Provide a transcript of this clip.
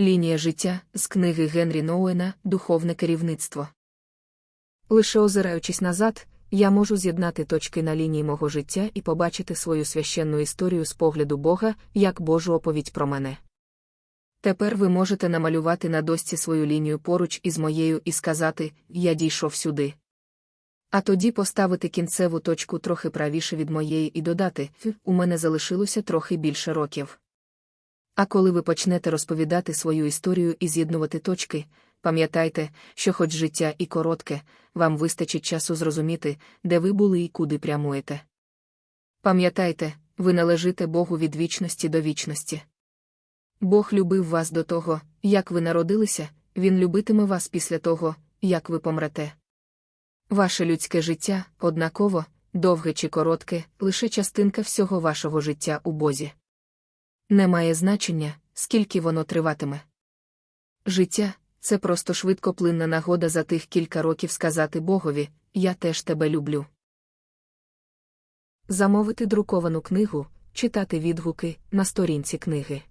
Лінія життя з книги Генрі Ноуена Духовне керівництво. Лише озираючись назад, я можу з'єднати точки на лінії мого життя і побачити свою священну історію з погляду Бога як Божу оповідь про мене. Тепер ви можете намалювати на дошці свою лінію поруч із моєю і сказати Я дійшов сюди. А тоді поставити кінцеву точку трохи правіше від моєї і додати у мене залишилося трохи більше років. А коли ви почнете розповідати свою історію і з'єднувати точки, пам'ятайте, що хоч життя і коротке, вам вистачить часу зрозуміти, де ви були і куди прямуєте. Пам'ятайте, ви належите Богу від вічності до вічності. Бог любив вас до того, як ви народилися, Він любитиме вас після того, як ви помрете. Ваше людське життя, однаково, довге чи коротке, лише частинка всього вашого життя у Бозі. Не має значення, скільки воно триватиме. Життя це просто швидкоплинна нагода за тих кілька років сказати Богові Я теж тебе люблю. Замовити друковану книгу, читати відгуки на сторінці книги.